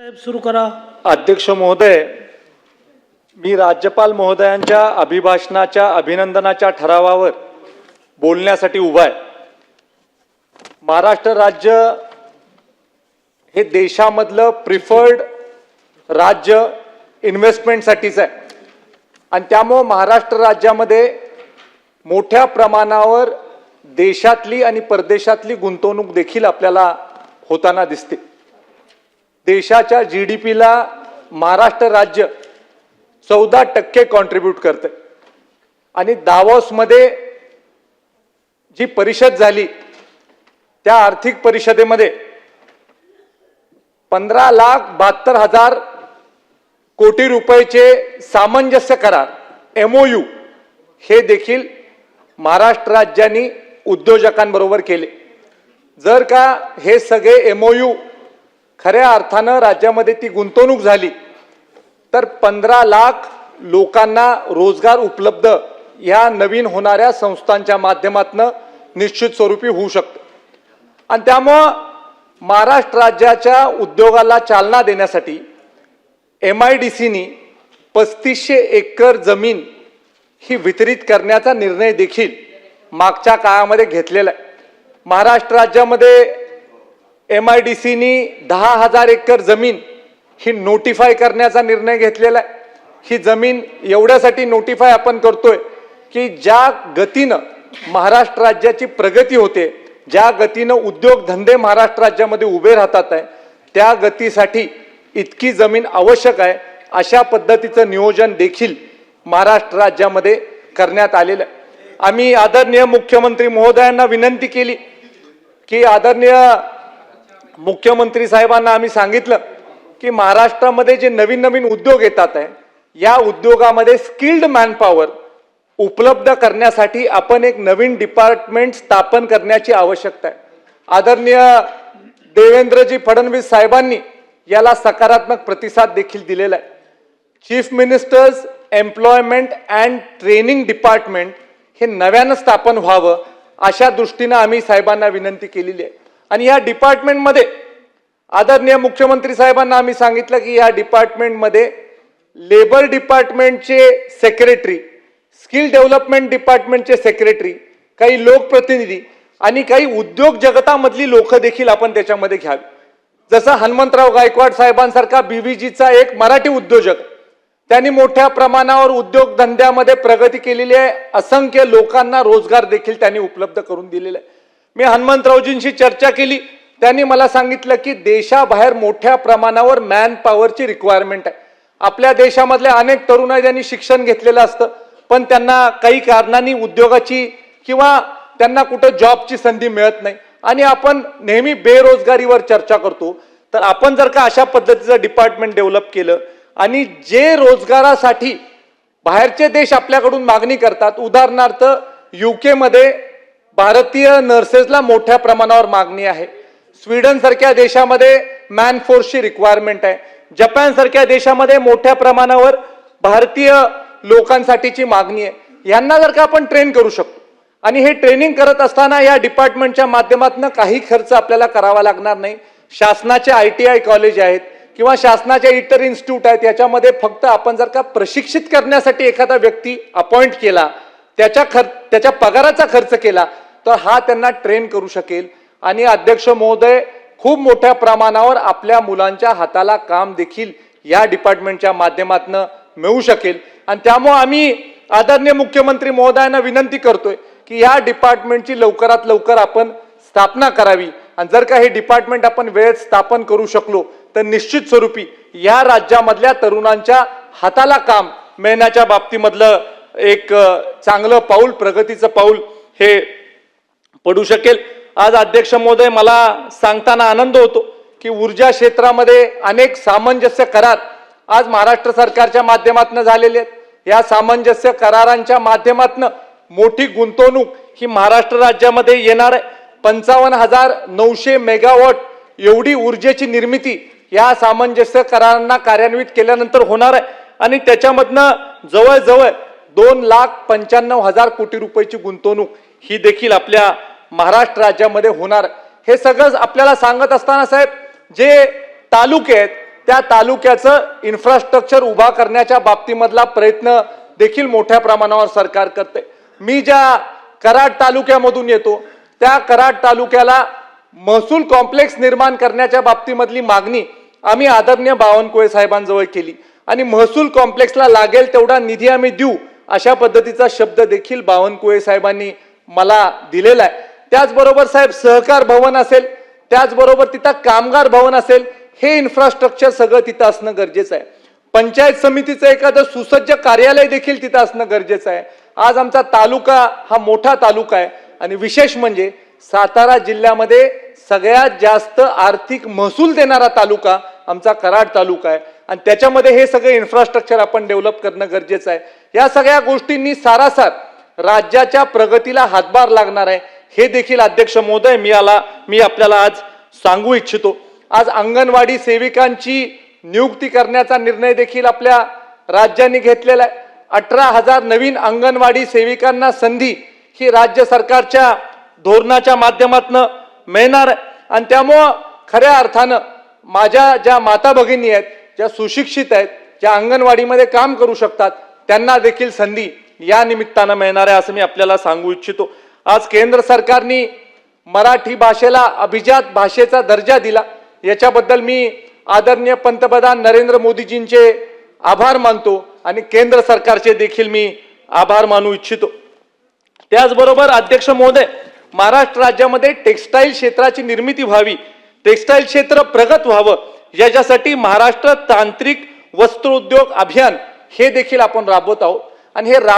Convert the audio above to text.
साहेब सुरू करा. अध्यक्ष महोदय मी राज्यपाल महोदयांच्या अभिभाषणाच्या अभिनंदनाच्या ठरावावर बोलण्यासाठी उभा आहे. महाराष्ट्र राज्य हे देशामधलं प्रिफर्ड राज्य इन्व्हेस्टमेंटसाठीच आहे. आणि त्यामुळं महाराष्ट्र राज्यामध्ये मोठ्या प्रमाणावर देशातली आणि परदेशातली गुंतवणूक देखील आपल्याला होताना दिसते. देशाच्या जी डी पीला महाराष्ट्र राज्य चौदा टक्के कॉन्ट्रीब्यूट करते आणि दावोसमध्ये जी परिषद झाली त्या आर्थिक परिषदेमध्ये पंधरा लाख बहात्तर हजार कोटी रुपयाचे सामंजस्य करार एमओयू हे देखील महाराष्ट्र राज्याने उद्योजकांबरोबर केले. जर का हे सगळे एमओयू खऱ्या अर्थानं राज्यामध्ये ती गुंतवणूक झाली. तर पंधरा लाख लोकांना रोजगार उपलब्ध ह्या नवीन होणाऱ्या संस्थांच्या माध्यमातून निश्चित स्वरूपी होऊ शकतं. आणि त्यामुळं महाराष्ट्र राज्याच्या उद्योगाला चालना देण्यासाठी एम आय डी सीनी पस्तीसशे एकर जमीन ही वितरित करण्याचा निर्णय देखील मागच्या काळामध्ये घेतलेला आहे. महाराष्ट्र राज्यामध्ये एम आय डी सीनी दहा हजार एकर जमीन ही नोटिफाय करण्याचा निर्णय घेतलेला आहे. ही जमीन एवढ्यासाठी नोटिफाय आपण करतोय की ज्या गतीनं महाराष्ट्र राज्याची प्रगती होते ज्या गतीनं उद्योगधंदे महाराष्ट्र राज्यामध्ये उभे राहतात आहे त्या गतीसाठी इतकी जमीन आवश्यक आहे अशा पद्धतीचं नियोजन देखील महाराष्ट्र राज्यामध्ये करण्यात आलेलं आहे. आम्ही आदरणीय मुख्यमंत्री महोदयांना विनंती केली की आदरणीय मुख्यमंत्री साहेबांना आम्ही सांगितलं की महाराष्ट्रामध्ये जे नवीन नवीन उद्योग येतात आहे या उद्योगामध्ये स्किल्ड मॅनपॉवर उपलब्ध करण्यासाठी आपण एक नवीन डिपार्टमेंट स्थापन करण्याची आवश्यकता आहे. आदरणीय देवेंद्रजी फडणवीस साहेबांनी याला सकारात्मक प्रतिसाद देखील दिलेला आहे. Chief ministers employment and training department हे नव्यानं स्थापन व्हावं अशा दृष्टीनं आम्ही साहेबांना विनंती केलेली आहे. आणि या डिपार्टमेंटमध्ये आदरणीय मुख्यमंत्री साहेबांना आम्ही सांगितलं की या डिपार्टमेंटमध्ये लेबर डिपार्टमेंटचे सेक्रेटरी स्किल डेव्हलपमेंट डिपार्टमेंटचे सेक्रेटरी काही लोकप्रतिनिधी आणि काही उद्योग जगतामधली लोक देखील आपण त्याच्यामध्ये घ्यावी. जसं हनुमंतराव गायकवाड साहेबांसारखा बीव्हीजीचा एक मराठी उद्योजक त्यांनी मोठ्या प्रमाणावर उद्योगधंद्यामध्ये प्रगती केलेली आहे. असंख्य लोकांना रोजगार देखील त्यांनी उपलब्ध करून दिलेला आहे. मी हनुमंतरावजींशी चर्चा केली. त्यांनी मला सांगितलं की देशाबाहेर मोठ्या प्रमाणावर मॅन पॉवरची रिक्वायरमेंट आहे. आपल्या देशामधल्या अनेक तरुण आहे ज्यांनी शिक्षण घेतलेलं असतं. पण त्यांना काही कारणांनी उद्योगाची किंवा त्यांना कुठं जॉबची संधी मिळत नाही. आणि आपण नेहमी बेरोजगारीवर चर्चा करतो. तर आपण जर का अशा पद्धतीचं डिपार्टमेंट डेव्हलप केलं आणि जे रोजगारासाठी बाहेरचे देश आपल्याकडून मागणी करतात उदाहरणार्थ युकेमध्ये भारतीय नर्सेसला मोठ्या प्रमाणावर मागणी आहे. स्वीडन सारख्या देशामध्ये मॅन फोर्सची रिक्वायरमेंट आहे. जपान सारख्या देशामध्ये मोठ्या प्रमाणावर भारतीय लोकांसाठीची मागणी आहे. यांना जर का आपण ट्रेन करू शकतो आणि हे ट्रेनिंग करत असताना या डिपार्टमेंटच्या माध्यमातून काही खर्च आपल्याला करावा लागणार नाही. शासनाचे आय टी आय कॉलेज आहेत किंवा शासनाच्या इतर इन्स्टिट्यूट आहेत याच्यामध्ये फक्त आपण जर का प्रशिक्षित करण्यासाठी एखादा व्यक्ती अपॉइंट केला त्याच्या खर्च त्याच्या पगाराचा खर्च केला तर हा त्यांना ट्रेन करू शकेल. आणि अध्यक्ष महोदय खूप मोठ्या प्रमाणावर आपल्या मुलांच्या हाताला काम देखील या डिपार्टमेंटच्या माध्यमातून मिळू शकेल. आणि त्यामुळे आम्ही आदरणीय मुख्यमंत्री महोदयांना विनंती करतोय की या डिपार्टमेंटची लवकरात लवकर आपण स्थापना करावी. आणि जर का हे डिपार्टमेंट आपण वेळेत स्थापन करू शकलो तर निश्चित स्वरूपी या राज्यामधल्या तरुणांच्या हाताला काम मिळण्याच्या बाबतीमधलं एक चांगलं पाऊल प्रगतीचं पाऊल हे पडू शकेल. आज अध्यक्ष महोदय मला सांगताना आनंद होतो की ऊर्जा क्षेत्रामध्ये अनेक सामंजस्य करार आज महाराष्ट्र सरकारच्या माध्यमातून झालेले आहेत. या सामंजस्य करारांच्या माध्यमातून मोठी गुंतवणूक ही महाराष्ट्र राज्यामध्ये येणार आहे. पंचावन्न हजार नऊशे मेगावॉट एवढी ऊर्जेची निर्मिती या सामंजस्य करारांना कार्यान्वित केल्यानंतर होणार आहे. आणि त्याच्यामधनं जवळजवळ दोन लाख पंच्याण्णव हजार कोटी रुपयाची गुंतवणूक ही देखील आपल्या महाराष्ट्र राज्यामध्ये होणार. हे सगळं आपल्याला सांगत असताना साहेब जे तालुके आहेत त्या तालुक्याचं इन्फ्रास्ट्रक्चर उभा करण्याच्या बाबतीमधला प्रयत्न देखील मोठ्या प्रमाणावर सरकार करते मी ज्या कराड तालुक्यामधून येतो त्या कराड तालुक्याला महसूल कॉम्प्लेक्स निर्माण करण्याच्या बाबतीमधली मागणी आम्ही आदरणीय बावनकुळे साहेबांजवळ केली. आणि महसूल कॉम्प्लेक्सला लागेल तेवढा निधी आम्ही देऊ अशा पद्धतीचा शब्द देखील बावनकुळे साहेबांनी मला दिलेला आहे. त्याचबरोबर साहेब सहकार भवन असेल त्याचबरोबर तिथं कामगार भवन असेल हे इन्फ्रास्ट्रक्चर सगळं तिथं असणं गरजेचं आहे. पंचायत समितीचं एखादं सुसज्ज कार्यालय देखील तिथं असणं गरजेचं आहे. आज आमचा तालुका हा मोठा तालुका आहे. आणि विशेष म्हणजे सातारा जिल्ह्यामध्ये सगळ्यात जास्त आर्थिक महसूल देणारा तालुका आमचा कराड तालुका आहे. आणि त्याच्यामध्ये हे सगळं इन्फ्रास्ट्रक्चर आपण डेव्हलप करणं गरजेचं आहे. या सगळ्या गोष्टींनी सारासार राज्याच्या प्रगतीला हातभार लागणार आहे. हे देखील अध्यक्ष महोदय मी आला मी आपल्याला आज सांगू इच्छितो. आज अंगणवाडी सेविकांची नियुक्ती करण्याचा निर्णय देखील आपल्या राज्याने घेतलेला आहे. अठरा हजार नवीन अंगणवाडी सेविकांना संधी ही राज्य सरकारच्या धोरणाच्या माध्यमातून मिळणार आहे. आणि त्यामुळं खऱ्या अर्थानं माझ्या ज्या माता भगिनी आहेत ज्या सुशिक्षित आहेत ज्या अंगणवाडीमध्ये काम करू शकतात त्यांना देखील संधी या निमित्तानं मिळणार आहे असं मी आपल्याला सांगू इच्छितो. आज केंद्र सरकारने मराठी भाषेला अभिजात भाषेचा दर्जा दिला. याच्याबद्दल मी आदरणीय पंतप्रधान नरेंद्र मोदीजींचे आभार मानतो आणि केंद्र सरकारचे देखील मी आभार मानू इच्छितो. त्याचबरोबर अध्यक्ष महोदय महाराष्ट्र राज्यामध्ये टेक्स्टाईल क्षेत्राची निर्मिती व्हावी टेक्स्टाईल क्षेत्र प्रगत व्हावं याच्यासाठी महाराष्ट्र तांत्रिक वस्त्रोद्योग अभियान हे देखील आपण राबवत आहोत. आणि हे रा